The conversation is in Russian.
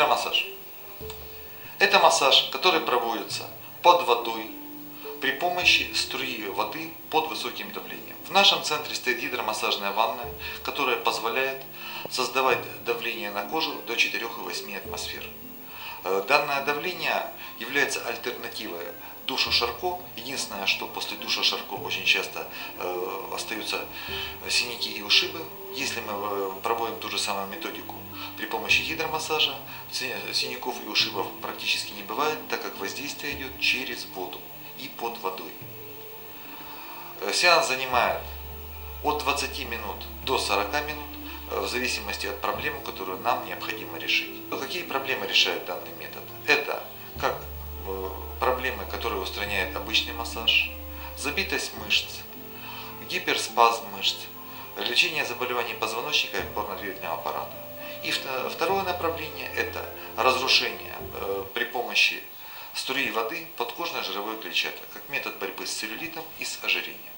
Гидромассаж. Это массаж, который проводится под водой при помощи струи воды под высоким давлением. В нашем центре стоит гидромассажная ванная, которая позволяет создавать давление на кожу до 4,8 атмосфер. Э, Данное давление является альтернативой душу Шарко. Единственное, что после душа Шарко очень часто э, остаются синяки и ушибы. Если мы э, проводим ту же самую методику при помощи гидромассажа, си- синяков и ушибов практически не бывает, так как воздействие идет через воду и под водой. Э, Сеанс занимает от 20 минут до 40 минут, э, в зависимости от проблемы, которую нам необходимо решить. Какие проблемы решает данный метод? Это как э, проблемы, которые устраняет обычный массаж, забитость мышц, гиперспазм мышц, лечение заболеваний позвоночника и опорно-двигательного аппарата. И вто- второе направление – это разрушение э, при помощи струи воды подкожной жировой клетчатки, как метод борьбы с целлюлитом и с ожирением.